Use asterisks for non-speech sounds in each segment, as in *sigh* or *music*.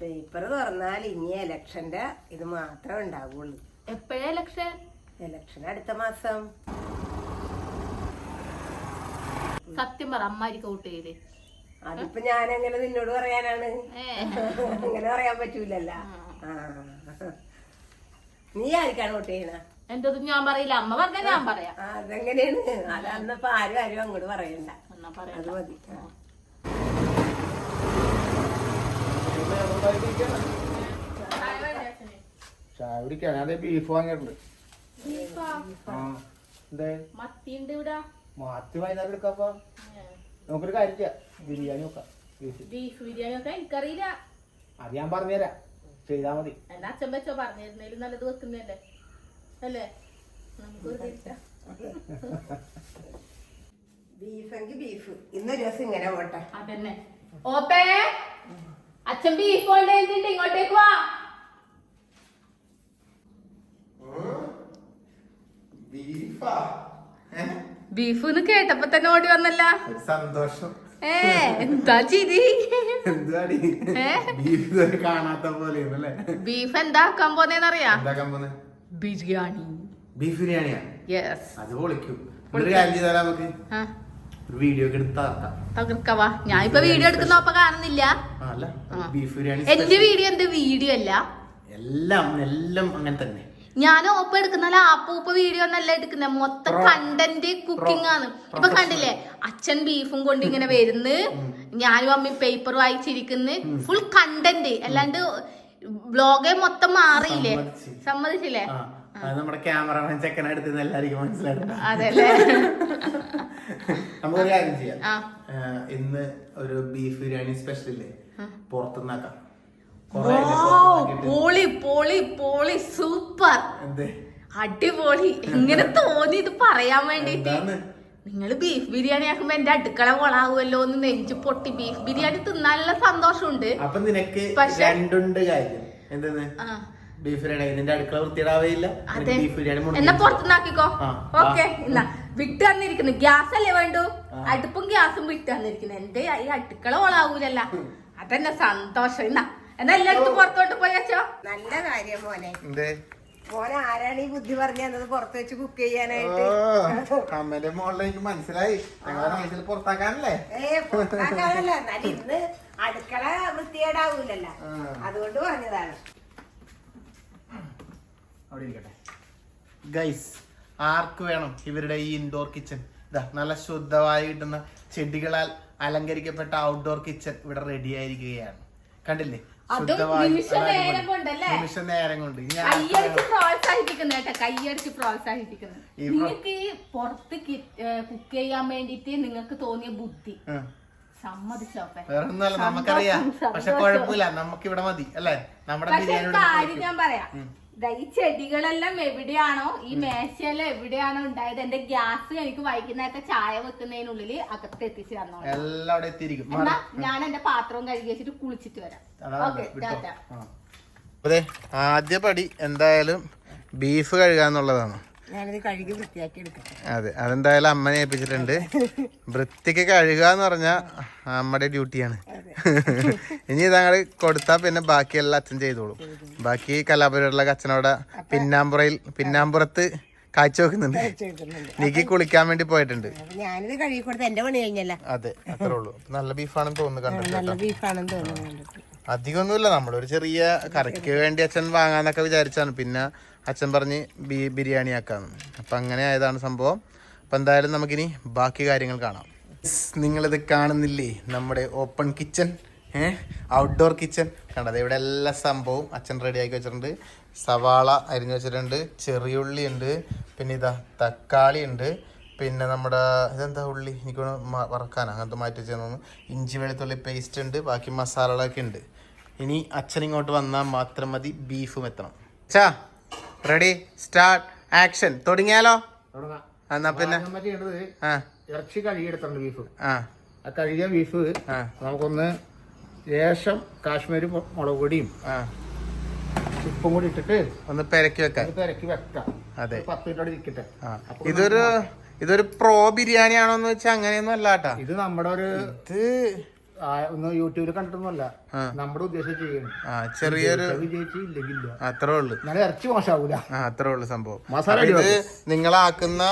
Paper തുറന്നാൽ ഇനി ഇലക്ഷന്റെ ഇത് മാത്രമേ ഉണ്ടാവുള്ളൂ. എപ്പോഴാ എലക്ഷൻ? ഇലക്ഷൻ അടുത്ത മാസം. സത്യം പറ അമ്മാരിക്ക് വോട്ട് ചെയ്തേ അതിപ്പോ ഞാൻ എങ്ങനെ നിന്നോട് പറയാനാണ്? അങ്ങനെ പറയാൻ പറ്റൂലല്ല. നീ ആർക്കാണ് വോട്ട് ചെയ്യണ? എന്റത് ഞാൻ പറയില്ല. അമ്മ പറഞ്ഞ ഞാൻ പറയാം. അതെങ്ങനെയാണ്? അതന്നപ്പോ ആരും ആരും അങ്ങോട്ട് പറയണ്ട. അത് മതി ആ. ചായ കുടിക്കാൻ അതെ ബീഫ് വാങ്ങിയിട്ടുണ്ട്. മത്തി വൈകുന്നേരം എടുക്കാപ്പോ? നമുക്കൊരു കാര്യം ബിരിയാണി നോക്കാം ബീഫ് ബിരിയാണി ഒക്കെ എനിക്കറിയില്ല. അത് ഞാൻ പറഞ്ഞുതരാം. ചെയ്താ മതി. എന്റെ അച്ഛൻ വെച്ചോ? പറഞ്ഞിരുന്നേലും നല്ലത് വെക്കുന്നല്ലേ അല്ലേ? ബീഫെങ്കിൽ ബീഫ് ഇന്നൊരു ദിവസം ഇങ്ങനെ പോട്ടെ. അതന്നെ. ഓപ്പേ? അച്ഛൻ ബീഫ് കൊണ്ടുവന്നിട്ടുണ്ട് ഇങ്ങോട്ടേക്ക് വാ. ബീഫാ ബീഫ് എന്ന് കേട്ടപ്പോ തന്നെ ഓടി വന്നല്ല? ഒരു സന്തോഷം. ഏ എന്താ ചിരി? ബീഫ് കാണാത്ത പോലെ അല്ലേ ബീഫ് എന്താക്കാൻ പോന്നേന്നറിയാ? എന്താക്കാൻ പോന്നെ? ബിരിയാണി ബീഫ് ബിരിയാണിയാ? യെസ് അത് പൊളിക്കും. നമുക്ക്. വീഡിയോ തകർക്കവാ. ഞാൻ ഇപ്പൊ വീഡിയോ എടുക്കുന്നപ്പോ കാണുന്നില്ല. ആ, അല്ല. ബീഫ് ബിരിയാണി എന്റെ വീഡിയോ എന്റെ വീഡിയോ അല്ല. എല്ലാം എല്ലാം അങ്ങനെ തന്നെ. ഞാൻ ഓപ്പ എടുക്കുന്ന ആപ്പൂപ്പ വീഡിയോ ഒന്നല്ല എടുക്കുന്നത് മൊത്തം കണ്ടന്റ് കുക്കിംഗ് ആണ്. ഇപ്പൊ കണ്ടില്ലേ? അച്ഛൻ ബീഫും കൊണ്ട് ഇങ്ങനെ വരുന്നു. ഞാനും അമ്മി പേപ്പർ വായിച്ചിരിക്കുന്നു. ഫുൾ കണ്ടന്റ് അല്ലാണ്ട് ബ്ലോഗേ മൊത്തം മാറിയില്ലേ? സമ്മതിച്ചില്ലേ? അത് നമ്മുടെ ക്യാമറമാൻ ചെക്കനെ എടുത്ത് എല്ലാവർക്കും മനസ്സിലായിട്ടുണ്ട്. നമുക്കൊരു കാര്യം ചെയ്യാം. ഇന്ന് ഒരു ബീഫ് ബിരിയാണി സ്പെഷ്യൽ ഇല്ലേ? പുറത്തുനിന്നാക്കാം പോളി പോളി പോളി സൂപ്പർ. അടിപൊളി. എങ്ങനെ തോന്നി ഇത് പറയാൻ വേണ്ടിട്ട് നിങ്ങൾ ബീഫ് ബിരിയാണി ആക്കുമ്പോ എന്റെ അടുക്കള കൊളാവുമല്ലോ എന്ന് നെഞ്ചു പൊട്ടി. ബീഫ് ബിരിയാണി തിന്നാനുള്ള സന്തോഷമുണ്ട്. അപ്പൊ നിനക്ക് പക്ഷെ- രണ്ടുണ്ട് കാര്യം. എന്തെന്ന്? ബീഫ് ബിരിയാണി നിന്റെ അടുക്കള വൃത്തിയിടാവേയില്ല അതെ. ബീഫ് ബിരിയാണി മുഴുവൻ എന്നാ പുറത്തുനിന്നാക്കിക്കോ ആ, ഓക്കെ എന്നാ വിട്ട് തന്നിരിക്കുന്നു. ഗ്യാസ് അല്ലേ വേണ്ടു. അടുപ്പും ഗ്യാസും വിട്ട് തന്നിരിക്കുന്നു. എന്റെ ഈ അടുക്കള ഓളാവൂലല്ല അതെന്നെ സന്തോഷം. എന്നാ എന്നാ എല്ലായിടത്തും പുറത്തോട്ട് പോയി വെച്ചോ. നല്ല കാര്യം മോനെ. മോനെ ആരാണ് ഈ ബുദ്ധി പറഞ്ഞത് പുറത്ത് വെച്ച് കുക്ക് ചെയ്യാനായിട്ട്? അമ്മന്റെ മനസ്സിലായി. ഞങ്ങളെ മനസ്സിൽ പുറത്താക്കാനല്ലേ? ഏ പുറത്താക്കാനല്ല. എന്നാലും ഇന്ന് അടുക്കള വൃത്തികേടാവൂലല്ല. അതുകൊണ്ട് പറഞ്ഞതാണ്. അവിടെ ഇരിക്കട്ടെ. ഗൈസ് ആർക്ക് വേണം ഇവരുടെ ഈ ഇൻഡോർ കിച്ചൺ ഇതാ നല്ല ശുദ്ധമായി കിട്ടുന്ന ചെടികളാൽ അലങ്കരിക്കപ്പെട്ട ഔട്ട്ഡോർ കിച്ചൺ ഇവിടെ റെഡി ആയിരിക്കുകയാണ്. കണ്ടില്ലേ? നിമിഷ. നേരം കൊണ്ട്. ഇനി ആർക്ക് കയ്യടിച്ച് വേണം? പ്രോത്സാഹിപ്പിക്കുന്നു കേട്ടോ കയ്യടിച്ച് പ്രോത്സാഹിപ്പിക്കുന്നു ഈ പ്രോ- നിങ്ങൾക്ക് ഈ പുറത്ത് കുക്ക് ചെയ്യാൻ വേണ്ടിട്ട് നിങ്ങൾക്ക് തോന്നിയ ബുദ്ധി. ഉം. സമ്മതിച്ചോപ്പേ. വേറെ ഒന്നുമല്ല നമുക്കറിയാം. പക്ഷെ. കുഴപ്പമില്ല നമുക്ക് ഇവിടെ മതി അല്ലേ? നമ്മുടെ കാര്യം ഞാൻ പറയാം. ഈ ചെടികളെല്ലാം എവിടെയാണോ ഈ മേശയെല്ലാം എവിടെയാണോ ഉണ്ടായത് എന്റെ ഗ്യാസ് എനിക്ക് വൈകുന്നേരത്തെ ചായ വെക്കുന്നതിനുള്ളിൽ അകത്ത് എത്തിച്ചു തന്നോ എല്ലാം എത്തിയിരിക്കും. ഞാൻ എന്റെ പാത്രവും കഴുകി വെച്ചിട്ട് കുളിച്ചിട്ട് വരാം. ഓക്കെ. അതെ ആദ്യ പടി എന്തായാലും ബീഫ് കഴുകാന്നുള്ളതാണ്. അതെ അതെന്തായാലും അമ്മനെ ഏൽപ്പിച്ചിട്ടുണ്ട്. വൃത്തിക്ക് കഴുകുക എന്ന് പറഞ്ഞാൽ അമ്മയുടെ ഡ്യൂട്ടിയാണ്. ഇനി ഇതങ്ങട് കൊടുത്താൽ പിന്നെ ബാക്കിയെല്ലാം അച്ഛൻ ചെയ്തോളും. ബാക്കി കലാപരിപാടികളൊക്കെ അച്ഛനോടെ പിന്നാമ്പുറയിൽ പിന്നാമ്പുറത്ത് കാഴ്ച വെക്കുന്നുണ്ട്. എനിക്ക് കുളിക്കാൻ വേണ്ടി പോയിട്ടുണ്ട്. ഞാനിത് കഴുകി കൊടുത്ത് എന്റെ പണി കഴിഞ്ഞല്ല. അതെ അത്രേ ഉള്ളൂ. നല്ല ബീഫാണെന്ന് തോന്നുന്നു നല്ല ബീഫാണെന്ന് തോന്നുന്നു. അധികമൊന്നുമില്ല നമ്മളൊരു ചെറിയ കറിക്ക് വേണ്ടി അച്ഛൻ വാങ്ങാന്നൊക്കെ വിചാരിച്ചാണ്. പിന്നെ അച്ഛൻ പറഞ്ഞ് ബി ബിരിയാണി ആക്കാന്ന് അപ്പം അങ്ങനെ ആയതാണ് സംഭവം. അപ്പം എന്തായാലും നമുക്കിനി ബാക്കി കാര്യങ്ങൾ കാണാം. നിങ്ങളിത് കാണുന്നില്ലേ? നമ്മുടെ ഓപ്പൺ കിച്ചൺ ഏഹ് ഔട്ട്ഡോർ കിച്ചൺ കണ്ടത് ഇവിടെ എല്ലാ സംഭവവും അച്ഛൻ റെഡിയാക്കി വെച്ചിട്ടുണ്ട്. സവാള അരിഞ്ഞു വെച്ചിട്ടുണ്ട്. ചെറിയുള്ളി ഉണ്ട്. പിന്നെ ഇതാ തക്കാളി ഉണ്ട്. പിന്നെ നമ്മുടെ ഇതെന്താ ഉള്ളി? എനിക്ക് വറക്കാൻ അങ്ങനത്തെ മാറ്റി വെച്ചതെന്ന് ഇഞ്ചി വെളുത്തുള്ളി പേസ്റ്റ് ഉണ്ട്. ബാക്കി മസാലകളൊക്കെ ഉണ്ട്. ഇനി അച്ഛൻ ഇങ്ങോട്ട് വന്നാൽ മാത്രം മതി ബീഫും എത്തണം. ചാ റെഡി സ്റ്റാർട്ട് ആക്ഷൻ തുടങ്ങിയാലോ? എന്നാ പിന്നെ? ഇറച്ചി കഴുകിയെടുത്തുണ്ട് ബീഫ് ആ. കഴുകിയ ബീഫ് നമുക്കൊന്ന് ശേഷം കാശ്മീരി മുളക് പൊടിയും ഉപ്പും കൂടി ഇട്ടിട്ട് ഒന്ന് പെരക്കി വെക്കാം. പെരക്കി വെക്കാം. അതെ. പത്ത് മിനിറ്റ് ഇതൊരു ഇതൊരു പ്രോ ബിരിയാണി ആണോന്ന് വെച്ചാൽ അങ്ങനെയൊന്നും അല്ലാട്ടാ. ഇത് നമ്മുടെ ഒരു ഇത് ഒന്ന് യൂട്യൂബിൽ കണ്ടിട്ടൊന്നുമല്ല. നമ്മുടെ ഉദ്ദേശം ചെയ്യണം ചെറിയൊരു അത്രേ ഉള്ളു. നല്ല ഇറച്ചി മോശമാവൂല അത്രേ ഉള്ളു സംഭവം. ഇത് നിങ്ങളാക്കുന്ന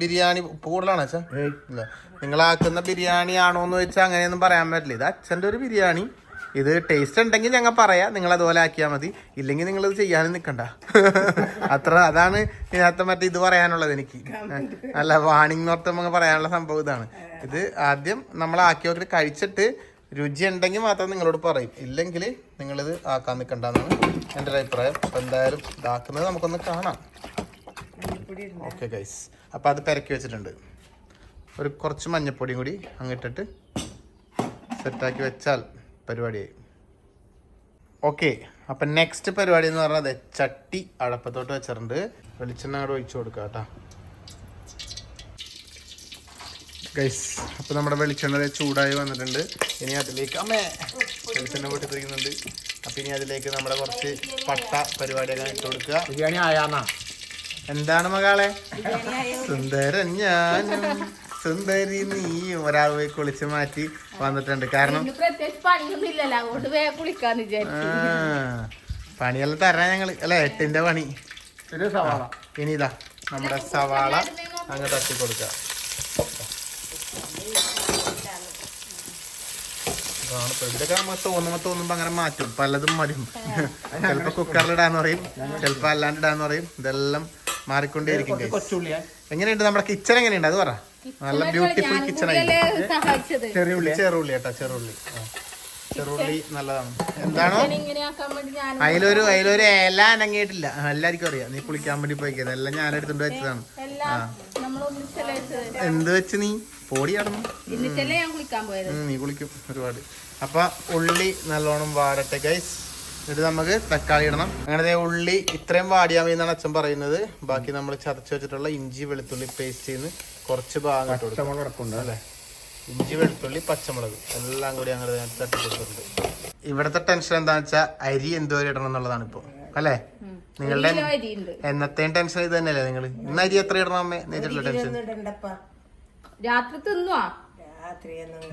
ബിരിയാണി ഉപ്പ് കൂടുതലാണോ അച്ഛാ? ഏയ്, ഇല്ല. നിങ്ങളാക്കുന്ന ബിരിയാണി ആണോ എന്ന് വെച്ചാൽ അങ്ങനെയൊന്നും പറയാൻ പറ്റില്ല. ഇത് അച്ഛന്റെ ഒരു ബിരിയാണി. ഇത് ടേസ്റ്റ് ഉണ്ടെങ്കിൽ ഞങ്ങൾ പറയാം. നിങ്ങൾ അതുപോലെ ആക്കിയാൽ മതി. ഇല്ലെങ്കിൽ നിങ്ങൾ ഇത് ചെയ്യാനും നിൽക്കണ്ട *laughs* അത്ര അതാണ് ഇതിനകത്ത് മറ്റേ ഇത് പറയാനുള്ളത് എനിക്ക്. അല്ല വാണിംഗ് നോർത്തം പറയാനുള്ള സംഭവം ഇതാണ്. ഇത് ആദ്യം നമ്മൾ ആക്കിയവർക്ക് കഴിച്ചിട്ട് രുചി ഉണ്ടെങ്കിൽ മാത്രം നിങ്ങളോട് പറയും. ഇല്ലെങ്കിൽ നിങ്ങളിത് ആക്കാൻ നിൽക്കണ്ടെന്നാണ് എന്റെ ഒരു അഭിപ്രായം. അപ്പോൾ എന്തായാലും ഇതാക്കുന്നത് നമുക്കൊന്ന് കാണാം. ഓക്കെ ഗൈസ് അപ്പം അത് പെരക്കി വെച്ചിട്ടുണ്ട്. ഒരു കുറച്ച് മഞ്ഞപ്പൊടിയും കൂടി അങ്ങിട്ടിട്ട് സെറ്റാക്കി വെച്ചാൽ പരിപാടിയായി. ഓക്കെ. അപ്പം നെക്സ്റ്റ് പരിപാടി എന്ന് പറഞ്ഞാൽ അതെ ചട്ടി അടപ്പത്തോട്ട് വെച്ചിട്ടുണ്ട്. വെളിച്ചെണ്ണ അവിടെ ഒഴിച്ചു കൊടുക്കാം കേട്ടോ ഗൈസ് അപ്പോൾ നമ്മുടെ വെളിച്ചെണ്ണ ദേ ചൂടായി വന്നിട്ടുണ്ട്. ഇനി അതിലേക്ക് അമ്മേ വെളിച്ചെണ്ണ പൊട്ടിത്തിരിക്കുന്നുണ്ട് അപ്പം ഇനി അതിലേക്ക് നമ്മുടെ കുറച്ച് പട്ട പരിപാടിയൊക്കെ ഇട്ട് കൊടുക്കുക. ബിരിയാണി ആയാന്നാ. എന്താണ് മകളെ? സുന്ദരൻ ഞാൻ സുന്ദരി നീ ഒരാൾ പോയി കുളിച്ച് മാറ്റി വന്നിട്ടുണ്ട്. കാരണം പണിയെല്ലാം തരാം ഞങ്ങൾ. അല്ലെ എട്ടിന്റെ പണി. ഇനി ഇതാ നമ്മുടെ സവാള അങ്ങ് തട്ടി കൊടുക്കുക ഇപ്പൊ ഇതൊക്കെ നമുക്ക് തോന്നുമ്പോ തോന്നുമ്പോ അങ്ങനെ മാറ്റും. പലതും മരും ചിലപ്പോ കുക്കറിലിടാന്ന് പറയും ചിലപ്പോ അല്ലാണ്ട് ഇടാന്ന് പറയും. ഇതെല്ലാം മാറിക്കൊണ്ടേയിരിക്കും എങ്ങനെയുണ്ട് നമ്മുടെ കിച്ചൺ എങ്ങനെയുണ്ട്? അത് പറ. നല്ല ബ്യൂട്ടിഫുൾ കിച്ചൺ ആയി ചെറിയ ഉള്ളി. ചെറുള്ളി കേട്ടോ ചെറുള്ളി. ചെറുള്ളി നല്ലതാണ്. എന്താണോ? ഇങ്ങനെ ആക്കാൻ വേണ്ടി ഞാൻ അതിലൊരു അതിലൊരു ഇല അനങ്ങിയിട്ടില്ല. എല്ലാവർക്കും അറിയാം. നീ കുളിക്കാൻ വേണ്ടി പോയിക്കുന്നത് എല്ലാം ഞാൻ എടുത്തുകൊണ്ട് വെച്ചതാണ്. എന്ത് വെച്ച് നീ? പോടി കടന്നു നീ കുളിക്കും. ഒരുപാട്. അപ്പൊ ഉള്ളി നല്ലോണം വാടട്ടെ ഗൈസ് എന്നിട്ട് നമുക്ക് തക്കാളി ഇടണം. അങ്ങനെ ദേ ഉള്ളി ഇത്രയും വാടിയാൽ മതി എന്നാണ് അച്ഛൻ പറയുന്നത്. ബാക്കി നമ്മൾ ചതച്ച് വെച്ചിട്ടുള്ള ഇഞ്ചി വെളുത്തുള്ളി പേസ്റ്റ് ചെയ്യുന്ന കുറച്ച് ഭാഗം പച്ചമുളക് അല്ലേ? ഇഞ്ചി വെളുത്തുള്ളി പച്ചമുളക് എല്ലാം കൂടി അങ്ങനെ തട്ടി കൊടുത്തിട്ടുണ്ട്. ഇവിടുത്തെ ടെൻഷൻ എന്താണെന്ന് വെച്ചാൽ അരി എന്തോരം ഇടണം എന്നുള്ളതാണ് ഇപ്പോൾ അല്ലേ? നിങ്ങളുടെ എന്നത്തെയും ടെൻഷൻ ഇത് തന്നെയല്ലേ നിങ്ങൾ ഇന്ന് അരി എത്ര ഇടണം അമ്മേ? നേരിട്ടുള്ള ടെൻഷൻ രാത്രി തിന്നുവാ?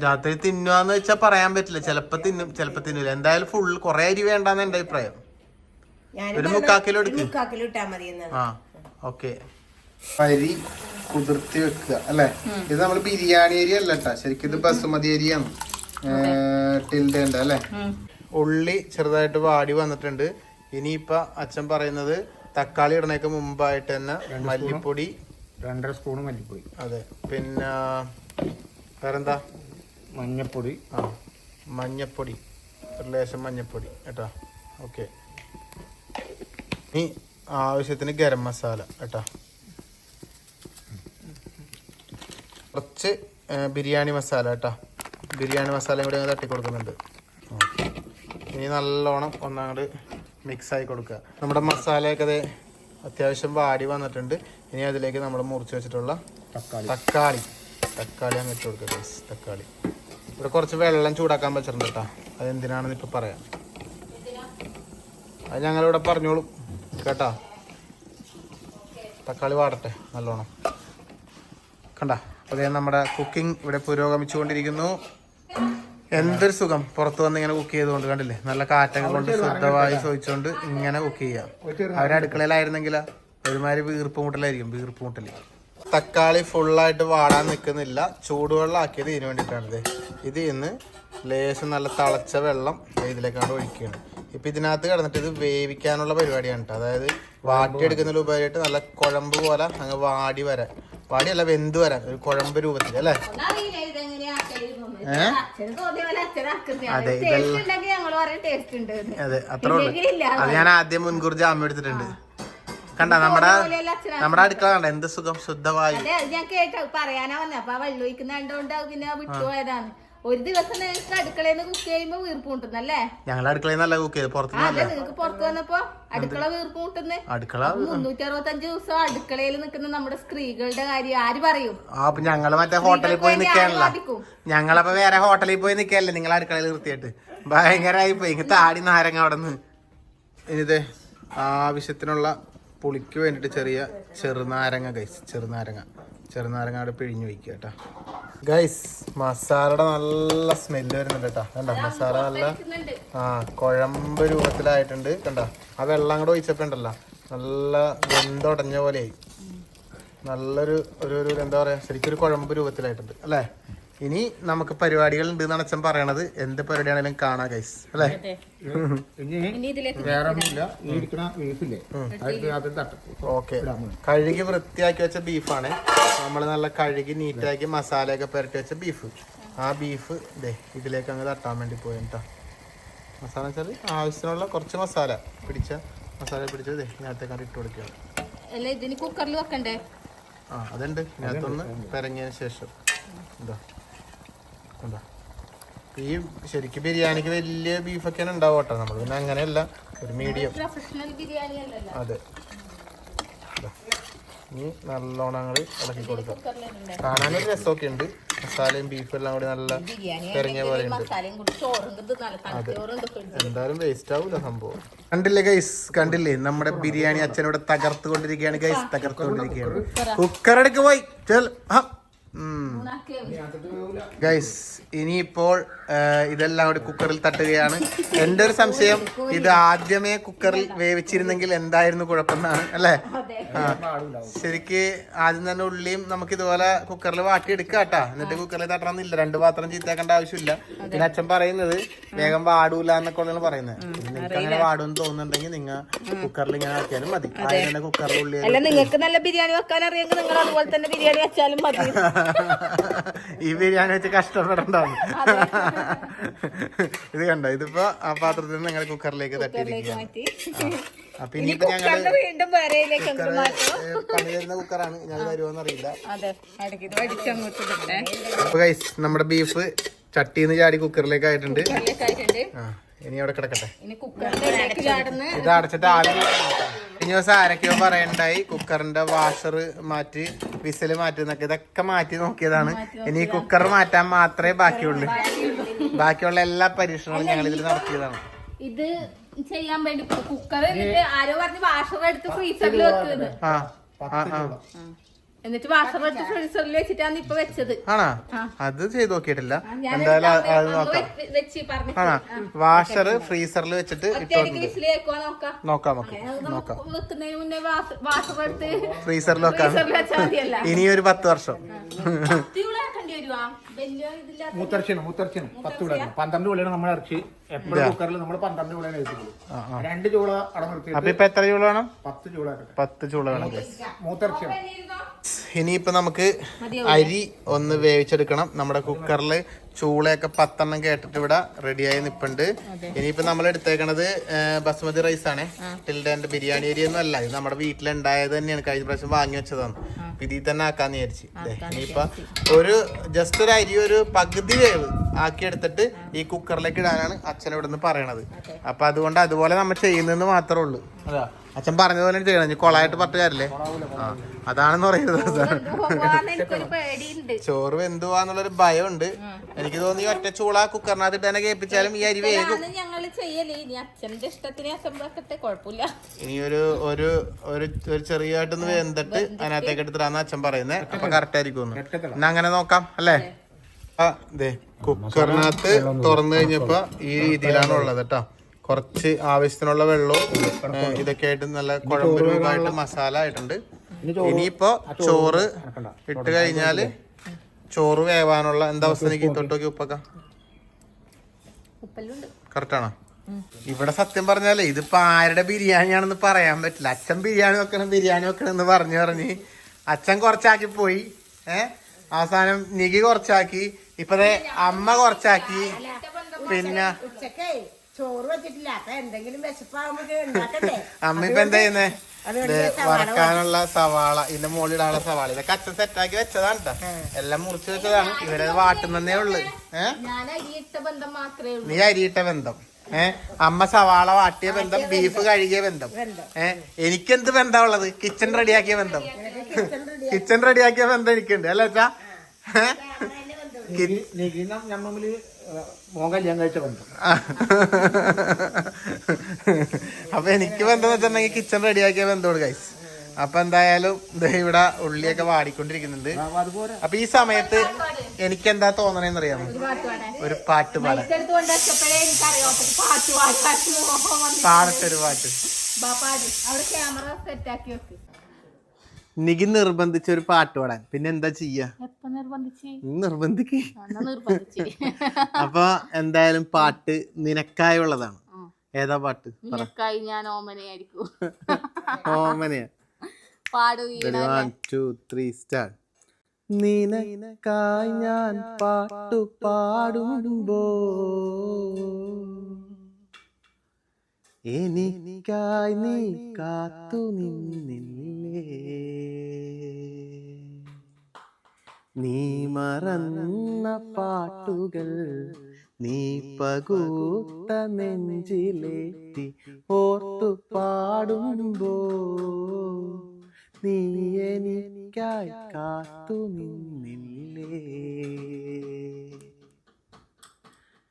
രാത്രി തിന്നുവാന്ന് വെച്ചാ പറയാൻ പറ്റില്ല. ചിലപ്പോ തിന്നും ചിലപ്പോ തിന്നില്ല എന്തായാലും ഫുൾ കൊറേ അരി വേണ്ടാന്ന് എന്റെ അഭിപ്രായം. ഒരു എടുക്ക്. മുക്കാക്കിലോ ആ ഓക്കെ. അരി കുതിർത്തി വെക്കുക അല്ലെ? ഇത് നമ്മൾ ബിരിയാണി അരി അല്ല കേട്ടാ ശരിക്കും ഇത് ബസുമതി അരിയാണ്. ടിൽഡേ ഉണ്ട് അല്ലെ? ഉള്ളി ചെറുതായിട്ട് വാടി വന്നിട്ടുണ്ട്. ഇനിയിപ്പൊ അച്ഛൻ പറയുന്നത് തക്കാളി ഇടണേക്ക് മുമ്പായിട്ട് തന്നെ മല്ലിപ്പൊടി. രണ്ടര സ്പൂൺ മല്ലിപ്പൊടി. അതെ. പിന്നെ വേറെന്താ? മഞ്ഞപ്പൊടി. ആ മഞ്ഞപ്പൊടി. ഒരു ലേശം മഞ്ഞപ്പൊടി കേട്ടോ. ഓക്കെ. ഇനി ആവശ്യത്തിന് ഗരം മസാല കേട്ടോ. കുറച്ച് ബിരിയാണി മസാല കേട്ടോ. ബിരിയാണി മസാലയും കൂടി തട്ടി കൊടുക്കുന്നുണ്ട് ഇനി നല്ലോണം ഒന്നങ്ങോട്ട് മിക്സ് ആയി കൊടുക്കുക. നമ്മുടെ മസാലയൊക്കെ അത് അത്യാവശ്യം വാടി വന്നിട്ടുണ്ട്. ഇനി അതിലേക്ക് നമ്മൾ മുറിച്ച് വെച്ചിട്ടുള്ള തക്കാളി. തക്കാളി. തക്കാളി അങ്ങ് ഇട്ട് കൊടുക്കുക ഗൈസ് തക്കാളി. ഇവിടെ കുറച്ച് വെള്ളം ചൂടാക്കാൻ വെച്ചിട്ടുണ്ട് കേട്ടോ. അതെന്തിനാണെന്ന് ഇപ്പോൾ പറയാം. അത് ഞങ്ങളിവിടെ പറഞ്ഞോളും. കേട്ടോ? തക്കാളി വാടട്ടെ നല്ലോണം. കണ്ട? അതേ നമ്മുടെ കുക്കിംഗ് ഇവിടെ പുരോഗമിച്ചുകൊണ്ടിരിക്കുന്നു. എന്തൊരു സുഖം. പുറത്ത് വന്ന് ഇങ്ങനെ കുക്ക് ചെയ്തുകൊണ്ട് കണ്ടില്ലേ? നല്ല കാറ്റൊക്കെ കൊണ്ട് ശുദ്ധമായി ചോദിച്ചുകൊണ്ട് ഇങ്ങനെ കുക്ക് ചെയ്യാം. അവരടുക്കളയിലായിരുന്നെങ്കിലാ ഒരുമാതിരി വീർപ്പ് മുട്ടലായിരിക്കും വീർപ്പ് മുട്ടൽ. തക്കാളി ഫുള്ളായിട്ട് വാടാൻ നിൽക്കുന്നില്ല. ചൂടുവെള്ളം ആക്കിയത് ഇതിന് വേണ്ടിയിട്ടാണിത് ഇത് ഇന്ന് ലേശം നല്ല തളച്ച വെള്ളം ഇതിലേക്കാണ് ഒഴിക്കുകയാണ്. ഇപ്പം ഇതിനകത്ത് കിടന്നിട്ട് ഇത് വേവിക്കാനുള്ള പരിപാടിയാണ് കേട്ടോ അതായത് വാട്ടിയെടുക്കുന്നതിൽ ഉപരിയായിട്ട് നല്ല കുഴമ്പ് പോലെ അങ്ങ് വാടി വരാൻ. വാടിയല്ല വെന്ത് വരാൻ. ഒരു കുഴമ്പ് രൂപത്തിൽ അല്ലേ? അതെ, അതെ അത്രേ ഉള്ളു. അത് ഞാൻ ആദ്യം മുൻകൂർ ജാമ്യം എടുത്തിട്ടുണ്ട്. കണ്ട നമ്മടെ നമ്മടെ അടുക്കള കണ്ട? എന്ത് സുഖം? ശുദ്ധമായി ഞാൻ കേട്ടു. പറയാനാ വന്നെ. അപ്പൊ ആ ഒഴിക്കുന്ന കണ്ടോണ്ട് പിന്നെ വിട്ടുപോയതാണ് ഒരു ദിവസം നിങ്ങൾക്ക് അടുക്കളയിൽ നിന്ന് കുക്ക് ചെയ്യുമ്പോ വീർപ്പ് മുട്ടുന്നല്ലേ ഞങ്ങളുടെ അടുക്കളയിൽ നല്ല കുക്ക് ചെയ്ത് പുറത്ത് അതെ നിങ്ങൾക്ക് പുറത്ത് വന്നപ്പോ അടുക്കള വീർപ്പ് മുട്ടുന്നേ? അടുക്കള മുന്നൂറ്റി അറുപത്തഞ്ച് ദിവസം അടുക്കളയിൽ നിൽക്കുന്ന നമ്മുടെ സ്ത്രീകളുടെ കാര്യം ആര് പറയും? ആ അപ്പൊ ഞങ്ങൾ മറ്റേ ഹോട്ടലിൽ പോയി നിൽക്കാനല്ല. ഞങ്ങളപ്പോ വേറെ ഹോട്ടലിൽ പോയി നിക്കല്ലേ നിങ്ങൾ അടുക്കളയിൽ നിർത്തിയിട്ട്? ഭയങ്കരമായി പോയി. താടി നാരങ്ങ അവിടെ നിന്ന് ഇനിത് ആവശ്യത്തിനുള്ള പുളിക്ക് വേണ്ടിയിട്ട് ചെറിയ ചെറുനാരങ്ങ ഗൈസ് ചെറുനാരങ്ങ. ചെറുനാരങ്ങ അവിടെ പിഴിഞ്ഞു വയ്ക്കുക കേട്ടോ. ഗൈസ് മസാലയുടെ നല്ല സ്മെല്ല് വരുന്നുണ്ട് കേട്ടോ. കണ്ട? മസാല നല്ല ആ കുഴമ്പ് രൂപത്തിലായിട്ടുണ്ട്. കണ്ട? ആ വെള്ളം കൂടെ ഒഴിച്ചപ്പോൾ ഉണ്ടല്ലോ നല്ല വെന്തുടഞ്ഞ പോലെയായി. നല്ലൊരു ഒരു ഒരു എന്താ പറയാ ശരിക്കൊരു കുഴമ്പ് രൂപത്തിലായിട്ടുണ്ട്. അല്ലേ? ഇനി നമുക്ക് പരിപാടികൾ ഉണ്ട് എന്നാണ് അച്ഛൻ പറയണത്. എന്ത് പരിപാടിയാണെങ്കിലും കാണാ ഗൈസ് അല്ലേ? ഓക്കെ. കഴുകി വൃത്തിയാക്കി വെച്ച ബീഫാണ്. നമ്മൾ നല്ല കഴുകി നീറ്റാക്കി മസാലയൊക്കെ പുരട്ടി വെച്ച ബീഫ്. ആ ബീഫ് ദേ ഇതിലേക്ക് അങ്ങ് തട്ടാൻ വേണ്ടി പോയി കേട്ടോ മസാല വെച്ചാൽ ആവശ്യത്തിനുള്ള കുറച്ച് മസാല പിടിച്ച മസാല പിടിച്ചത് നേരത്തെ കണ്ട് ഇട്ട് കൊടുക്കുകയാണ്. അല്ല ഇതിന് കുക്കറിൽ വെക്കണ്ടേ? ആ അതുണ്ട്. ഇതിനകത്തൊന്ന് പെരങ്ങിയതിന് ശേഷം. എന്താ എന്താ ഈ ശരിക്കും ബിരിയാണിക്ക് വലിയ ബീഫൊക്കെയാണ് ഉണ്ടാവും കേട്ടോ നമ്മൾ പിന്നെ അങ്ങനെയല്ല ഒരു മീഡിയം പ്രൊഫഷണൽ ബിരിയാണി അല്ലല്ലോ. അതെ. ഇനി നല്ലോണം ഞങ്ങൾ ഇളക്കി കൊടുക്കാം. കാണാനൊരു രസമൊക്കെ ഉണ്ട്. മസാലയും ബീഫും എല്ലാം കൂടി നല്ല തെരഞ്ഞ പോലെ ഉണ്ട് എന്തായാലും വേസ്റ്റ് ആവൂല സംഭവം. കണ്ടില്ലേ ഗൈസ് കണ്ടില്ലേ? നമ്മുടെ ബിരിയാണി അച്ഛനോട് തകർത്തുകൊണ്ടിരിക്കുകയാണ് ഗൈസ് തകർത്തുകൊണ്ടിരിക്കുകയാണ്. കുക്കർ എടുക്ക് പോയി. ചെൽ. ആ. ഗൈസ് ഇനിയിപ്പോൾ ഇതെല്ലാം കൂടി കുക്കറിൽ തട്ടുകയാണ്. എന്റെ ഒരു സംശയം *laughs* ഇത് ആദ്യമേ കുക്കറിൽ വേവിച്ചിരുന്നെങ്കിൽ എന്തായിരുന്നു കുഴപ്പമെന്നാണ് അല്ലേ? *laughs* ആ. ശരിക്ക് ആദ്യം തന്നെ ഉള്ളിയും നമുക്ക് ഇതുപോലെ കുക്കറിൽ വാട്ടി എടുക്കാം കേട്ടാ എന്നിട്ട് കുക്കറിൽ തട്ടണമെന്നില്ല. രണ്ട് പാത്രം ചീത്താക്കേണ്ട ആവശ്യമില്ല. പിന്നെ അച്ഛൻ പറയുന്നത് വേഗം വാടൂല എന്നൊക്കെ ഉള്ളതാണ് പറയുന്നത്. നിങ്ങൾക്ക് അങ്ങനെ വാടുമെന്ന് തോന്നുന്നുണ്ടെങ്കിൽ നിങ്ങൾ കുക്കറിൽ ഇങ്ങനെ ആക്കിയാലും മതി. ആദ്യം തന്നെ കുക്കറിൽ ഉള്ളി നിങ്ങൾക്ക് നല്ല ബിരിയാണി വെക്കാൻ അറിയെങ്കിൽ നിങ്ങൾ അതുപോലെ തന്നെ ബിരിയാണി വെച്ചാലും മതി. *laughs* *laughs* ഈ ബിരിയാണി വെച്ച് കഷ്ടപ്പെടണ്ടാവും ഇത് കണ്ടോ? ഇതിപ്പോ ആ പാത്രത്തിൽ നിന്ന് ഞങ്ങൾ കുക്കറിലേക്ക് തട്ടിയിരിക്കുകയാണ്. അപ്പൊ ഇനിയിപ്പോ ഞങ്ങൾ പണി തരുന്ന കുക്കറാണ്. ഞാൻ വരുമോന്ന് അറിയില്ല. അപ്പൊ ഗൈസ് നമ്മുടെ ബീഫ് ചട്ടിന്ന് ചാടി കുക്കറിലേക്ക് ആയിട്ടുണ്ട് കുക്കറിലേക്ക് ആയിട്ടുണ്ട് ആ. ഇനി അവിടെ കിടക്കട്ടെ. ഇത് അടച്ചിട്ട് ആദ്യം കഴിഞ്ഞ ദിവസം ആരൊക്കെയോ പറയണ്ടായി. കുക്കറിന്റെ വാഷർ മാറ്റി വിസിൽ മാറ്റുന്നൊക്കെ ഇതൊക്കെ മാറ്റി നോക്കിയതാണ്. ഇനി കുക്കർ മാറ്റാൻ മാത്രമേ ബാക്കിയുള്ളൂ. ബാക്കിയുള്ള. എല്ലാ പരീക്ഷണങ്ങളും ഞങ്ങൾ ഇതിൽ നടത്തിയതാണ്. ഇത് ചെയ്യാൻ വേണ്ടി കുക്കർ എന്നിട്ട് ആരോ പറഞ്ഞ് വാഷർ എടുത്ത് ഫ്രീസറിൽ വെക്കുന്നത് ആ ആ ആ. എന്നിട്ട് വാഷർ എടുത്ത് ഫ്രീസറിൽ വെച്ചിട്ടാണ് ഇപ്പൊ വെച്ചത്. ആണോ? അത് ചെയ്ത് നോക്കിയിട്ടില്ല. എന്തായാലും അത് നോക്കാം. പറഞ്ഞു വാഷർ ഫ്രീസറിൽ വെച്ചിട്ട് നോക്കാം. നോക്കാം നോക്കാം ഫ്രീസറിൽ മതിയല്ല. ഇനി ഒരു പത്ത് വർഷം. മൂത്തർച്ചയാണ് മൂത്തർച്ചയാണ്. പത്ത് വിളയാണ് പന്ത്രണ്ട് വിളയാണ് നമ്മൾ ഇറച്ചി. എപ്പോഴും കുക്കറിൽ നമ്മൾ പന്ത്രണ്ട് വിളയാണ് എഴുതിക്കുന്നത് രണ്ട് ചൂള അവിടെ നിർത്തിയിട്ട് അപ്പൊ ഇപ്പൊ എത്ര ചൂള വേണം? പത്ത് ചൂള ഇറക്കട്ടെ പത്ത് ചൂള വേണം. guys. മൂത്തർച്ചയാണ് ഇനിയിപ്പോ നമുക്ക് അരി ഒന്ന് വേവിച്ചെടുക്കണം. നമ്മുടെ കുക്കറിൽ ചൂളയൊക്കെ പത്തെണ്ണം കേട്ടിട്ട് ഇവിടെ റെഡിയായി നിപ്പുണ്ട്. ഇനിയിപ്പോ നമ്മൾ എടുത്തേക്കണത് ബസ്മതി റൈസ് ആണ്. ടിൽഡന്റെ ബിരിയാണി അരി ഒന്നും അല്ല. ഇത് നമ്മുടെ വീട്ടിലുണ്ടായത് തന്നെയാണ്. കഴിഞ്ഞ പ്രാവശ്യം വാങ്ങി വെച്ചതാണ്. അപ്പൊ ഇതിൽ തന്നെ ആക്കാന്ന് വിചാരിച്ചു. ഇനിയിപ്പൊ ഒരു ജസ്റ്റ് ഒരു അരി ഒരു പകുതി വേവ് ആക്കി എടുത്തിട്ട് ഈ കുക്കറിലേക്ക് ഇടാനാണ് അച്ഛൻ ഇവിടെ നിന്ന് പറയണത് അപ്പൊ അതുകൊണ്ട് അതുപോലെ നമ്മൾ ചെയ്യുന്നതെന്ന് മാത്രമേ ഉള്ളൂ. അതാ. അച്ഛൻ പറഞ്ഞ പോലെ ചെയ്യണം ഇനി കൊളായിട്ട് പറഞ്ഞു കാര്യല്ലേ ആ അതാണെന്ന് പറയുന്നത്. ചോറ് എന്തുവാന്നുള്ളൊരു ഭയം ഉണ്ട് ചോറ് വെന്തുവാന്നുള്ളൊരു ഭയമുണ്ട്. എനിക്ക് തോന്നി ഒറ്റ ചൂള കുക്കറിനകത്ത് ഇട്ട് കേൾപ്പിച്ചാലും ഈ അരി വേഗം അതാണ് ഞങ്ങൾ ചെയ്യൽ. ഇനി ഒരു ഒരു ഒരു ഒരു ചെറിയായിട്ടൊന്ന് വെന്തിട്ട് അതിനകത്തേക്ക് എടുത്തിട്ടാന്ന് അച്ഛൻ പറയുന്നത് അപ്പൊ കറക്റ്റ് ആയിരിക്കും എന്നാ അങ്ങനെ നോക്കാം അല്ലേ? ആ ദേ കുക്കറിനകത്ത് തുറന്നു കഴിഞ്ഞപ്പോ ഈ രീതിയിലാണ് ഉള്ളത് കേട്ടോ. കുറച്ച് ആവശ്യത്തിനുള്ള വെള്ളവും ഇതൊക്കെ ആയിട്ട് നല്ല കുഴമ്പ് രൂപമായിട്ട് മസാല ആയിട്ടുണ്ട്. ഇനിയിപ്പോ ചോറ് ഇട്ട് കഴിഞ്ഞാൽ ചോറ് വേവാനുള്ള എന്താ അവസ്ഥ? എനിക്ക് തൊട്ടോക്കി ഉപ്പൊക്കെ. കറക്റ്റാണോ ഇവിടെ സത്യം പറഞ്ഞാലേ ഇതിപ്പോ ആരുടെ ബിരിയാണിയാണെന്ന് പറയാൻ പറ്റില്ല. അച്ഛൻ ബിരിയാണി വെക്കണം ബിരിയാണി വെക്കണം എന്ന് പറഞ്ഞു പറഞ്ഞ് അച്ഛൻ കുറച്ചാക്കി പോയി. ഏ? അവസാനം നികി കുറച്ചാക്കി. ഇപ്പതേ അമ്മ കുറച്ചാക്കി. പിന്നെ ചോറ് വെച്ചിട്ടില്ല. അപ്പൊ എന്തെങ്കിലും വിശപ്പാകുമ്പോ ഉണ്ടാക്കണ്ടേ *laughs* അമ്മ ഇപ്പൊ എന്താ ചെയ്യുന്നേ വറക്കാനുള്ള സവാള. ഇതിന്റെ മുകളിലിടാനുള്ള സവാള. ഇതൊക്കെ അച്ഛൻ സെറ്റാക്കി വെച്ചതാണ് കേട്ടോ എല്ലാം മുറിച്ച് വെച്ചതാണ്. ഇവരെ വാട്ടുന്നേ ഉള്ളു. ഏഹ് ഞാൻ അരിയിട്ട ബന്ധം മാത്രമേ ഉള്ളൂ. നീ അരിയിട്ട ബന്ധം. ഏഹ് അമ്മ സവാള വാട്ടിയ ബന്ധം ബീഫ് കഴുകിയ ബന്ധം. ഏഹ് എനിക്കെന്ത് ബന്ധം ഉള്ളത്? കിച്ചൺ റെഡിയാക്കിയ ബന്ധം. കിച്ചൺ റെഡിയാക്കിയ ബന്ധം എനിക്കുണ്ട്. അല്ലേ അച്ഛാ? ഏ? കല്യാണം കഴിച്ച ബന്ധം അപ്പൊ എനിക്ക് ബന്ധം വെച്ചിട്ടുണ്ടെങ്കിൽ കിച്ചൺ റെഡിയാക്കിയ ബന്ധമാണ് ഗൈസ് അപ്പൊ എന്തായാലും ദേ ഇവിടെ ഉള്ളിയൊക്കെ വാടിക്കൊണ്ടിരിക്കുന്നുണ്ട്. അപ്പൊ ഈ സമയത്ത് എനിക്ക് എന്താ തോന്നണേന്ന് അറിയാമോ ഒരു പാട്ട് പാടാൻ. പാടട്ടെ ഒരു പാട്ട് അവിടെ ക്യാമറ സെറ്റ് ആക്കി വെക്ക്. നികി നിർബന്ധിച്ച ഒരു പാട്ട് പാടാൻ. പിന്നെ എന്താ ചെയ്യാ? നിർബന്ധിക്ക്. *laughs* അപ്പൊ എന്തായാലും പാട്ട് നിനക്കായുള്ളതാണ്. ഏതാ പാട്ട്? നിനക്കായി ഞാൻ ഓമനയായിരിക്കും. *laughs* ഓമനയാ. പാടു വീണ വൺ ടു ത്രീ സ്റ്റാർ നിനക്കായി ഞാൻ പാട്ടു പാടുമ്പോ എനിക്കായി നീ കാത്തു നിന്നില്ലേ? നീ മറന്ന പാട്ടുകൾ നീ പകൂത്ത നെഞ്ചിലേറ്റി ഓർത്തു പാടുമ്പോ നീ എനിക്കായി കാത്തു നിന്നില്ലേ?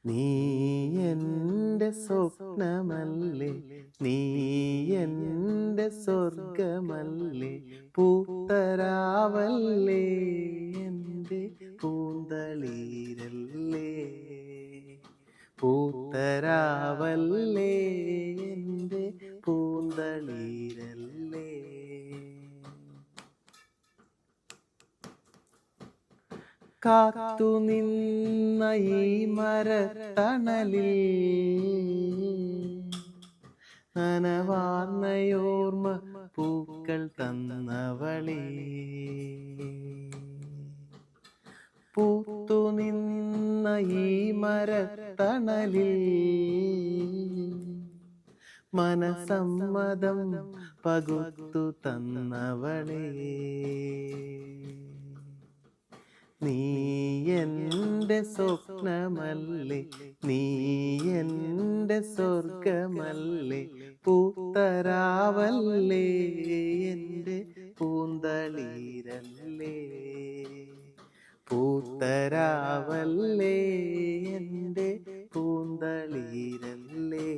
നീ എന്റെ സ്വപ്നമല്ലേ? നീ എന്റെ സ്വർഗമല്ലേ? പൂത്തരാവല്ലേ? എന്റെ പൂന്തളീരല്ലേ? പൂത്തരാവല്ലേ? എന്റെ കാത്തു നിന്ന ഈ മരത്തണലിൽ നനവാർന്നയോർമ്മ പൂക്കൾ തന്നവളി. പൂത്തു നിന്ന ഈ മരത്തണലിൽ മനസമ്മതം പകുത്തു തന്നവളേ. നീ എന്റെ സ്വപ്നമല്ലേ? നീ എന്റെ സ്വർഗമല്ലേ? പൂത്തരാവല്ലേ? എന്റെ പൂന്തളീരല്ലേ? പൂത്തരാവല്ലേ? എന്റെ പൂന്തളീരല്ലേ?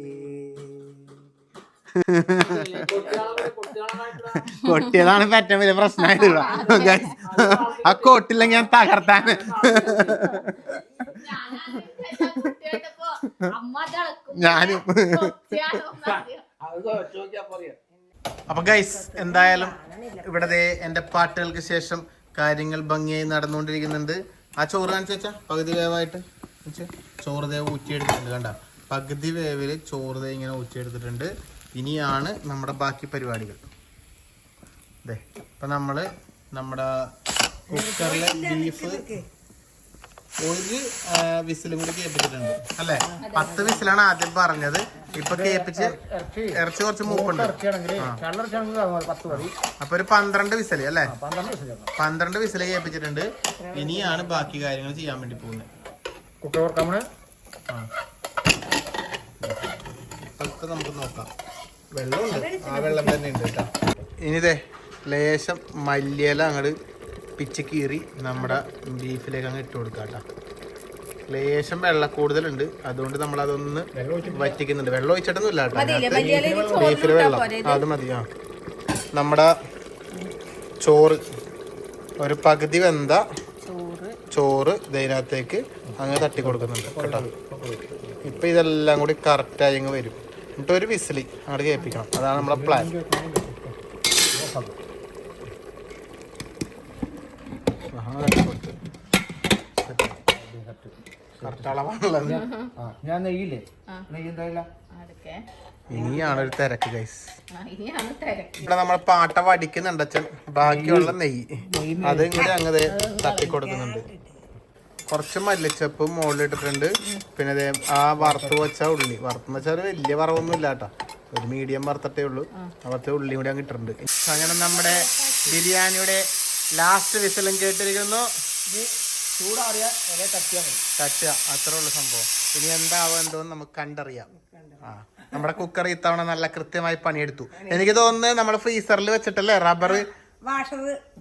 *laughs* കൊട്ടിയതാണ് ഇപ്പൊ വലിയ പ്രശ്നമായിട്ടുള്ള ആ കോട്ടില്ല ഞാൻ തകർത്താൻ ഞാനും. അപ്പൊ ഗൈസ് എന്തായാലും ഇവിടത്തെ എന്റെ പാട്ടുകൾക്ക് ശേഷം കാര്യങ്ങൾ ഭംഗിയായി നടന്നുകൊണ്ടിരിക്കുന്നുണ്ട്. ആ ചോറ് കാണിച്ചു വെച്ചാ പകുതി വേവായിട്ട്. ചോറ് ദേ ഊറ്റിയെടുത്തിട്ടുണ്ട് കണ്ട. പകുതി വേവിൽ ചോറ് ദേ ഇങ്ങനെ ഊറ്റിയെടുത്തിട്ടുണ്ട്. ഇനിയാണ് നമ്മുടെ ബാക്കി പരിപാടികൾ. അതെ ഇപ്പൊ നമ്മൾ നമ്മുടെ കുക്കറിലെ ബീഫ് ഒരു വിസിലും കൂടി കേൾപ്പിച്ചിട്ടുണ്ട്. അല്ലേ? പത്ത് വിസിലാണ് ആദ്യം പറഞ്ഞത്. ഇപ്പൊ കേൾപ്പിച്ച് ഇറച്ചി. കുറച്ച് മൂപ്പുണ്ട്. അപ്പൊ ഒരു പന്ത്രണ്ട് വിസൽ അല്ലേ? പന്ത്രണ്ട് വിസൽ കേൾപ്പിച്ചിട്ടുണ്ട്. ഇനിയാണ് ബാക്കി കാര്യങ്ങൾ ചെയ്യാൻ വേണ്ടി പോകുന്നത്. കുക്കർ തുറക്കാൻ ആ. നമുക്ക് നോക്കാം. വെള്ളമുണ്ട്. ആ വെള്ളം തന്നെ ഉണ്ട് കേട്ടോ. ഇനിതേ ലേശം മല്ലിയില അങ്ങോട്ട് പിച്ച് കീറി നമ്മുടെ ബീഫിലേക്ക് അങ്ങ് ഇട്ട് കൊടുക്കാം കേട്ടോ ലേശം വെള്ളം കൂടുതലുണ്ട് അതുകൊണ്ട് നമ്മൾ അതൊന്ന് വറ്റിക്കുന്നുണ്ട്. വെള്ളം ഒഴിച്ചിട്ടൊന്നും ഇല്ല കേട്ടോ ബീഫിൽ വെള്ളം അത് മതി ആ. നമ്മുടെ ചോറ്. ഒരു പകുതി വെന്ത ചോറ്. ഇതിനകത്തേക്ക് അങ്ങ് തട്ടി കൊടുക്കുന്നുണ്ട് കേട്ടോ. ഇപ്പൊ ഇതെല്ലാം കൂടി കറക്റ്റായി അങ്ങ് വരും. എന്നിട്ട് ഒരു വിസിലി അങ്ങോട്ട് കേൾപ്പിക്കണം. അതാണ് നമ്മുടെ പ്ലാൻ കറക്റ്റ് അളവാണുള്ളത് ആ ഞാൻ നെയ്യില്ലേ? നെയ്യ് എന്തായാലും ഇനിയാണ് ഒരു തിരക്ക് ഗൈസ് ഇവിടെ നമ്മൾ പാട്ട വടിക്കുന്നുണ്ട് അച്ഛൻ. ബാക്കിയുള്ള നെയ്യ് അത് ഇങ്ങോട്ട് അങ്ങ് തട്ടിക്കൊടുക്കുന്നുണ്ട്. കുറച്ച് മല്ലിച്ചപ്പും മുകളിലിട്ടിട്ടുണ്ട്. പിന്നെ അതേ ആ വറുത്ത് വെച്ച ഉള്ളി. വറുത്തെന്ന് വെച്ചാൽ ഒരു വലിയ വറവൊന്നും ഇല്ല കേട്ടോ. ഒരു മീഡിയം വറുത്തിട്ടേ ഉള്ളൂ. അവിടുത്തെ ഉള്ളി കൂടി അങ്ങ് ഇട്ടിട്ടുണ്ട്. അങ്ങനെ നമ്മുടെ ബിരിയാണിയുടെ ലാസ്റ്റ് വിസലും കേട്ടിരിക്കുന്നു. ചൂടാറിയ ഉള്ള തട്ടുക. അത്രേ ഉള്ളൂ സംഭവം. ഇനി എന്താവോ എന്തോന്ന് നമുക്ക് കണ്ടറിയാം. ആ നമ്മുടെ കുക്കർ ഇത്തവണ നല്ല കൃത്യമായി പണിയെടുത്തു. എനിക്ക് തോന്നുന്നത് നമ്മുടെ ഫ്രീസറിൽ വെച്ചിട്ടല്ലേ റബ്ബർ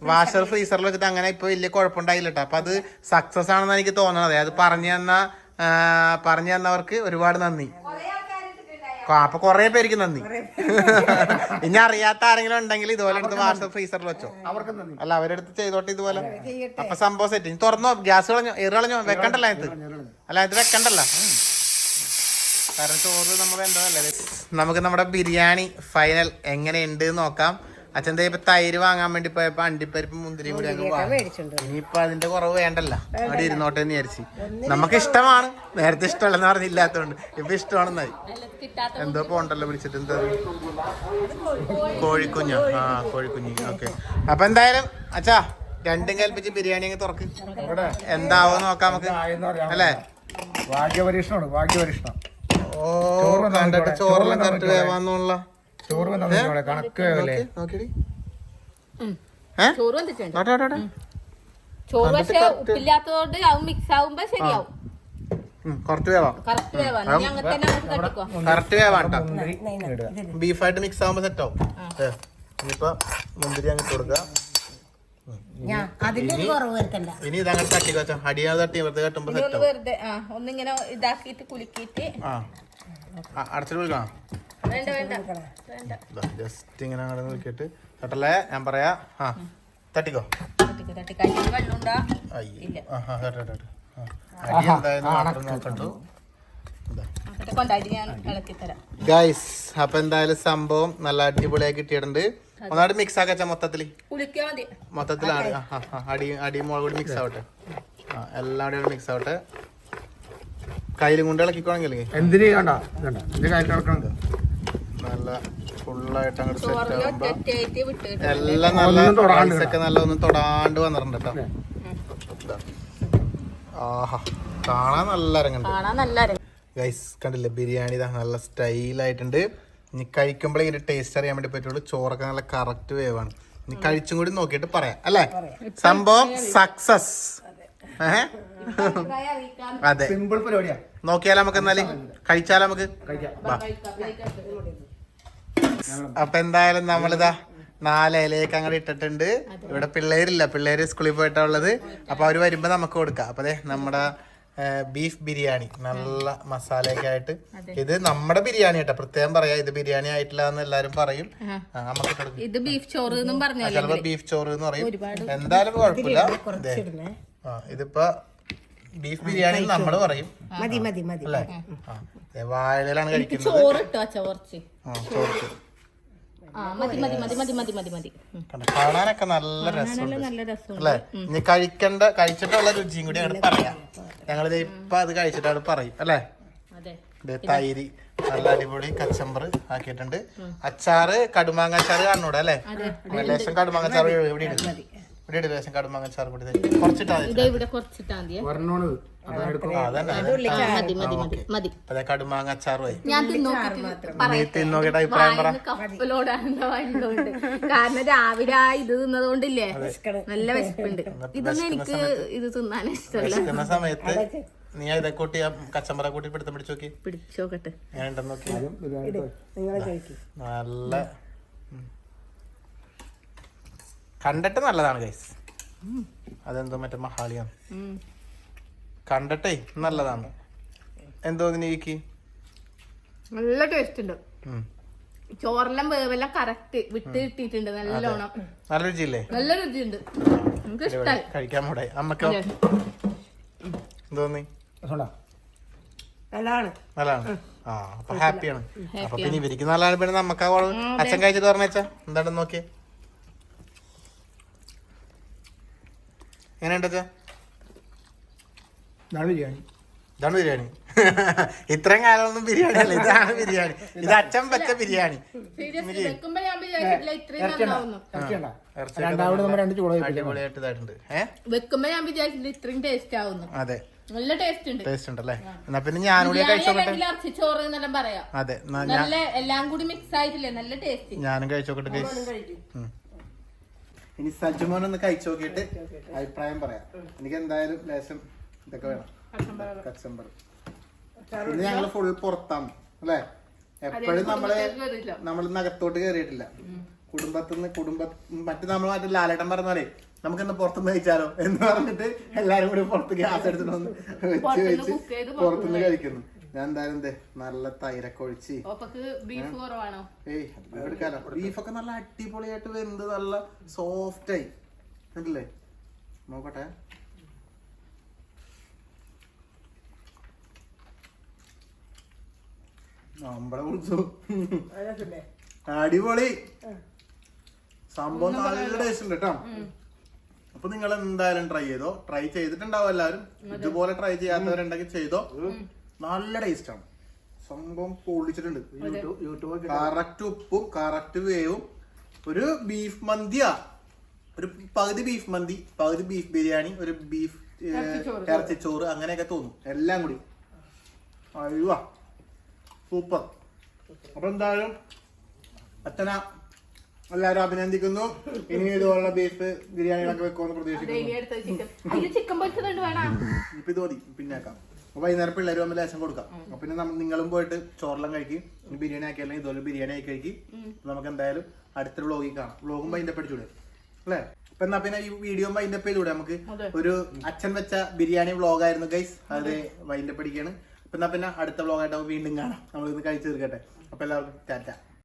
വാഷർ ഫ്രീസറിൽ വെച്ചിട്ട്. അങ്ങനെ ഇപ്പൊ വലിയ കുഴപ്പമുണ്ടായില്ല കേട്ടോ അപ്പൊ അത് സക്സസ് ആണെന്ന് എനിക്ക് തോന്നണത്. അത് പറഞ്ഞു തന്ന പറഞ്ഞു തന്നവർക്ക് ഒരുപാട് നന്ദി. അപ്പൊ കൊറേ പേർക്ക് നന്ദി. ഇനി അറിയാത്ത ആരെങ്കിലും ഉണ്ടെങ്കിൽ ഇതുപോലെ എടുത്ത് വാട്സപ്പ് ഫ്രീസറിൽ വെച്ചോ. അല്ല അവരെടുത്ത് ചെയ്തോട്ടെ ഇതുപോലെ. അപ്പൊ സംഭവം സെറ്റ് ഇനി തുറന്നോ? ഗ്യാസ് കളഞ്ഞോ? എറി കളഞ്ഞോ? വെക്കണ്ടല്ല അതിനകത്ത്? അല്ല ഇത് വെക്കണ്ടല്ല. കാരണം ചോറ് നമ്മൾ എന്തോ നമുക്ക് നമ്മുടെ ബിരിയാണി ഫൈനൽ എങ്ങനെയുണ്ട് നോക്കാം. അച്ഛൻ ദേ ഇപ്പൊ തൈര് വാങ്ങാൻ വേണ്ടി പോയപ്പോ അണ്ടിപ്പരിപ്പ് മുന്തിരി കൂടി അങ്ങ് ഇനിയിപ്പൊ അതിന്റെ കുറവ് വേണ്ടല്ല. അവിടെ ഇരുന്നോട്ടെ എന്ന് വിചാരിച്ചു. നമുക്ക് ഇഷ്ടമാണ്. നേരത്തെ ഇഷ്ടമല്ലെന്ന് പറഞ്ഞില്ലാത്തോണ്ട് ഇപ്പൊ ഇഷ്ടമാണെന്നായി എന്തോ പോണ്ടല്ലോ വിളിച്ചിട്ട്. എന്താ കോഴിക്കുഞ്ഞോ? ആ കോഴിക്കുഞ്ഞ്. ഓക്കെ. അപ്പൊ എന്തായാലും അച്ഛാ രണ്ടും കൽപ്പിച്ച് ബിരിയാണി അങ്ങ് തുറക്ക്. എന്താവോ നോക്കാം നമുക്ക്. അല്ലേ? ഭാഗ്യപരീക്ഷണമാണ് ഭാഗ്യപരീക്ഷണം. ഓ കണ്ടിട്ട് ചോറെല്ലാം കറക്റ്റ് വന്നാ വേവാന്നുള്ള. ചോറ് കണക്ക് അല്ലേ? ചോറ് വന്നിട്ടുണ്ട്. ചോറ് പക്ഷെ ഉപ്പില്ലാത്തതുകൊണ്ട് അത് മിക്സ് ആവുമ്പോ ശരിയാവും. കറക്റ്റ് വേവാണ് അങ്ങോട്ട് ബീഫായിട്ട് മിക്സ് ആവുമ്പോ സെറ്റ് ആവും. ഇനിയിപ്പൊ മുന്തിരി അങ്ങ് ഇട്ട് കൊടുക്കുക ഇനി ഇതങ്ങനെ തട്ടി വെച്ചാ അടിയാതെ തട്ടി വെറുതെ കെട്ടുമ്പോ ഒന്നിങ്ങനെ ഇതാക്കിയിട്ട് കുലുക്കിയിട്ട് അടച്ചിട്ട് വിളിക്കണം? ജസ്റ്റ് ഇങ്ങനെ അങ്ങോട്ട് നോക്കിയിട്ട് തട്ടല്ലേ ഞാൻ പറയാ ആ തട്ടിക്കോ? ഗൈസ് അപ്പൊ എന്തായാലും സംഭവം നല്ല അടിപൊളിയായി കിട്ടിയിട്ടുണ്ട്. ഒന്നാട് മിക്സ് ആക്കാച്ച മൊത്തത്തിൽ? മൊത്തത്തിലാണ് അടി അടി മുളക് കൂടി മിക്സ് ആവട്ടെ. ആ എല്ലാം കൂടി മിക്സ് ആവട്ടെ. കയ്യിലും കൊണ്ട് ഇളക്കിക്കോണെങ്കിൽ എന്തിനു? കണ്ട കണ്ട എന്റെ കാര്യം നടക്കണം നല്ല ഫുള്ളായിട്ട് അങ്ങോട്ട് സെറ്റ് ആകുമ്പോ എല്ലാം നല്ല ഒക്കെ നല്ല ഒന്ന് തൊടാണ്ട് വന്നിട്ടുണ്ട് കേട്ടോ. ആഹാ. കാണാൻ നല്ല അരങ്ങുണ്ട്. കാണാൻ നല്ല അരങ്ങ്. ഗൈസ് കണ്ടില്ലേ? ബിരിയാണി ഇതാ നല്ല സ്റ്റൈലായിട്ടുണ്ട്. ഇനി കഴിക്കുമ്പോഴേ ഇതിന്റെ ടേസ്റ്റ് അറിയാൻ വേണ്ടി പറ്റുള്ളൂ. ചോറൊക്കെ നല്ല കറക്റ്റ് വേവാണ്. ഇനി കഴിച്ചും കൂടി നോക്കിയിട്ട് പറയാം. അല്ലേ? സംഭവം സക്സസ് ഏഹ്. അതെ. സിമ്പിൾ പരിപാടിയാ. നോക്കിയാലോ നമുക്ക് എന്നാൽ? കഴിച്ചാലോ നമുക്ക്. അപ്പൊ എന്തായാലും നമ്മളിതാ നാല് ഇലയൊക്കെ അങ്ങോട്ട് ഇട്ടിട്ടുണ്ട്. ഇവിടെ പിള്ളേരില്ല. പിള്ളേര് സ്കൂളിൽ പോയിട്ടാ ഉള്ളത്. അപ്പൊ അവർ വരുമ്പോ നമുക്ക് കൊടുക്കാം. അപ്പൊ അതെ നമ്മുടെ ബീഫ് ബിരിയാണി. നല്ല മസാലയൊക്കെ ആയിട്ട്. ഇത് നമ്മുടെ ബിരിയാണി കേട്ടോ. പ്രത്യേകം പറയാ ഇത് ബിരിയാണി ആയിട്ടില്ല എന്ന് എല്ലാരും പറയും. നമുക്ക് ഇത് ബീഫ് ചോറ് എന്നും പറഞ്ഞല്ലോ ചിലപ്പോ ബീഫ് ചോറ് എന്ന് പറയും. എന്തായാലും കുഴപ്പമില്ല. ഇതിപ്പോ ബീഫ് ബിരിയാണി നമ്മൾ പറയും. മതി മതി മതി. വാഴയിലാണ് കഴിക്കുന്നത്. ചോറ് ഇട്ടോ അച്ഛ കുറച്ച്. കാണാനൊക്കെ നല്ല രസമുണ്ട്. നല്ല രസമുണ്ട്. അല്ലേ? ഇനി കഴിക്കേണ്ട കഴിച്ചിട്ടുള്ള രുചിയും കൂടി അങ്ങോട്ട് പറയാം. ഞങ്ങളിത് ഇപ്പൊ അത് കഴിച്ചിട്ടാണ് പറയും. അല്ലേ? തൈര് നല്ല അടിപൊളി കച്ചമ്പർ ആക്കിയിട്ടുണ്ട്. അച്ചാറ് കടുമാങ്ങ അച്ചാറ് കാണൂടെ അല്ലേ? ലേശം കടുമാങ്ങ അച്ചാറ് ഇവിടെ ഇടും. ഇവിടെ റേഷൻ കാർഡ് കടുമാങ്ങ സാർ കൂടി. കുറച്ചിട്ടാ കടുമാങ്ങ അച്ചാറുമായി തിന്നോക്കിട്ട് അഭിപ്രായം പറ. കാരണം രാവിലെ ഇത് തിന്നതുകൊണ്ടില്ലേ? നല്ല വിശപ്പുണ്ട്. ഇതൊന്നും എനിക്ക് ഇത് തിന്നാൻ ഇഷ്ടമല്ല. സമയത്ത് നീ ഇതെ കൂട്ടി ആ കച്ചമ്പറ കൂട്ടി പിടുത്തം പിടിച്ചോക്കി പിടിച്ചോക്കട്ടെ ഞാൻ ഉണ്ടെന്ന് നോക്കി. നല്ല. കണ്ടിട്ട് നല്ലതാണ് ഗൈസ് അതെന്തോ മറ്റേ മഹാളിയാണ്. കണ്ടിട്ടേ നല്ലതാണ്. എന്തോ നീക്ക് നല്ല ടേസ്റ്റ് ഉണ്ട്. ചോറെല്ലാം വേവെല്ലാം കറക്റ്റ് വിട്ട് കിട്ടിയിട്ടുണ്ട് നല്ലോണം. നല്ല രുചിയില്ലേ? നല്ല രുചിയുണ്ട്. നമുക്ക് ഇഷ്ടമായി കഴിക്കാൻ കൂടെ അമ്മക്കോ? എന്തോന്നി രസമുണ്ടാ? നല്ലതാണ്. നല്ലതാണ്. ആ അപ്പൊ ഹാപ്പിയാണ് അപ്പൊ പിന്നെ ഇവർക്ക് നല്ലതാണ്. പിന്നെ നമുക്ക് അച്ഛൻ കഴിച്ചിട്ട് പറഞ്ഞാ എന്താണെന്ന് നോക്കിയേ? എങ്ങനെയുണ്ട് അച്ഛാ ഇതാണ് ബിരിയാണി. ഇതാണ് ബിരിയാണി. *laughs* ഇത്രയും കാലമൊന്നും ബിരിയാണി അല്ല ഇതാണ് ബിരിയാണി. ഇത് അച്ഛൻ വെച്ച ബിരിയാണി. വെക്കുമ്പോ ഞാൻ ഇത്രയും ടേസ്റ്റ് ആവുന്നു. അതെ. നല്ല ടേസ്റ്റ് ഉണ്ട്. ടേസ്റ്റ് ഉണ്ടല്ലേ എന്നാ പിന്നെ അല്ലെങ്കിൽ ചോറ് എന്നെല്ലാം പറയാം. അതെ. നല്ല എല്ലാം കൂടി മിക്സ് ആയിട്ടില്ലേ? നല്ല ടേസ്റ്റ് ഞാനും കഴിച്ചോക്കട്ടെ. ഇനി സജുമോൻ ഒന്ന് കഴിച്ചു നോക്കിയിട്ട്. അഭിപ്രായം പറയാം. എനിക്ക് എന്തായാലും ലേശം ഇതൊക്കെ വേണം. കച്ചമ്പർ. ഇന്ന് ഞങ്ങൾ ഫുൾ പുറത്താണ് അല്ലേ? എപ്പോഴും നമ്മൾ നമ്മൾ നഗത്തോട്ട് കയറിയിട്ടില്ല കുടുംബത്തിന്ന് കുടുംബ മറ്റു നമ്മൾ മറ്റേ ലാലേട്ടൻ പറഞ്ഞ പോലെ നമുക്കിന്ന് പുറത്തുനിന്ന് കഴിച്ചാലോ എന്ന് പറഞ്ഞിട്ട് എല്ലാരും കൂടി പുറത്ത് ഗ്യാസ് എടുത്തിട്ട് വന്ന് വെച്ച് വെച്ച് പുറത്തുനിന്ന് കഴിക്കുന്നു. ഞാൻ എന്തായാലും എന്തേ നല്ല തൈരൊക്കെ ഒഴിച്ച്. ഓപ്പക്ക് ബീഫ് കുറവാണോ? ഏയ് ബീഫ് എടുക്കാലോ. ബീഫൊക്കെ നല്ല അടിപൊളിയായിട്ട് വെന്ത് നല്ല സോഫ്റ്റ് ആയി. കണ്ടില്ലേ? നോക്കട്ടെ. നമ്മളെ കുറിച്ചു. അതിനകത്തില്ലേ? അടിപൊളി. സംഭവം നല്ല ടേസ്റ്റ് ഉണ്ട് കേട്ടോ അപ്പൊ നിങ്ങൾ എന്തായാലും ട്രൈ ചെയ്തോ. ട്രൈ ചെയ്തിട്ടുണ്ടാവും എല്ലാവരും? ഇതുപോലെ ട്രൈ ചെയ്യാത്തവരുണ്ടെങ്കിൽ ചെയ്തോ. നല്ല ടേസ്റ്റാണ്. ആണ് സംഭവം പൊള്ളിച്ചിട്ടുണ്ട്. യൂട്യൂബ് കറക്റ്റ് ഉപ്പും കറക്റ്റ് വേവും. ഒരു ബീഫ് മന്തിയാ. ഒരു പകുതി ബീഫ് മന്തി പകുതി ബീഫ് ബിരിയാണി ഒരു ബീഫ് ഇറച്ചിച്ചോറ്. അങ്ങനെയൊക്കെ തോന്നും. എല്ലാം കൂടി. അയ്യോ സൂപ്പർ. അപ്പൊ എന്തായാലും അച്ഛന എല്ലാരും അഭിനന്ദിക്കുന്നു. ഇനി ഇതുപോലുള്ള ബീഫ് ബിരിയാണികളൊക്കെ വെക്കുമെന്ന് പ്രതീക്ഷിക്കുന്നു. ഇപ്പൊ ഇത് മതി. പിന്നേക്കാം വൈകുന്നേരം പിള്ളേർ വന്ന് ലേശം കൊടുക്കാം. അപ്പൊ പിന്നെ നമ്മ- നിങ്ങളും പോയിട്ട് ചോറെല്ലാം കഴിക്കും ഇനി ബിരിയാണി ആക്കി അല്ലെങ്കിൽ ഇതുപോലെ ബിരിയാണി ആക്കി കഴിക്കി. അപ്പൊ നമുക്ക് എന്തായാലും അടുത്ത വ്ളോഗിൽ കാണാം. വ്ളോഗും വൈൻഡ് അപ്പ് അടിച്ചൂടെ അല്ലേ? അപ്പൊ എന്നാ പിന്നെ ഈ വീഡിയോ വൈൻഡ് അപ്പ് ചെയ്തൂടെ നമുക്ക് ഒരു അച്ഛൻ വെച്ച ബിരിയാണി വ്ളോഗ് ആയിരുന്നു ഗൈസ് അത് വൈൻഡ് അപ്പ് അടിക്കാണ്. അപ്പൊ എന്നാ പിന്നെ അടുത്ത വ്ളോഗായിട്ട് വീണ്ടും കാണാം. നമ്മൾ ഇന്ന് കഴിച്ചു തീർക്കട്ടെ. അപ്പൊ എല്ലാവർക്കും ടാറ്റ.